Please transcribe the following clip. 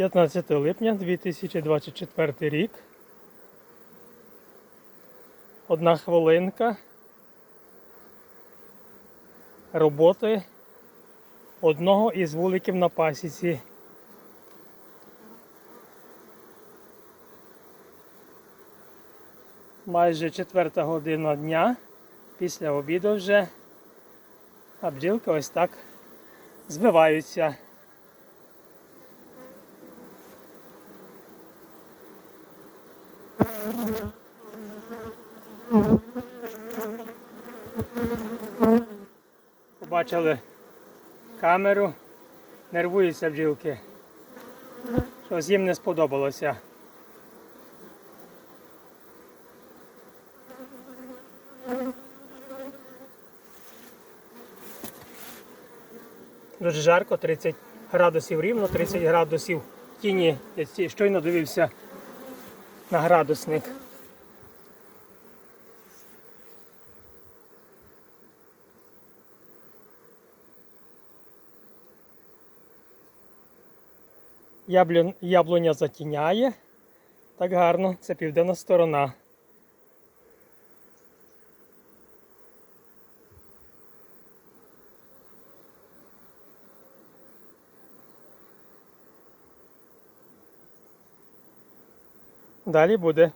15 липня 2024 рік. Одна хвилинка роботи одного із вуликів на пасіці. Майже четверта година дня після обіду вже, а бджілки ось так звиваються. Побачили камеру, нервуються бджілки. Щось їм не сподобалося. Дуже жарко, 30 градусів рівно, 30 градусів тіні. Я щойно дивився на градусник. Яблуня затіняє. Так гарно, це південна сторона. далі буде.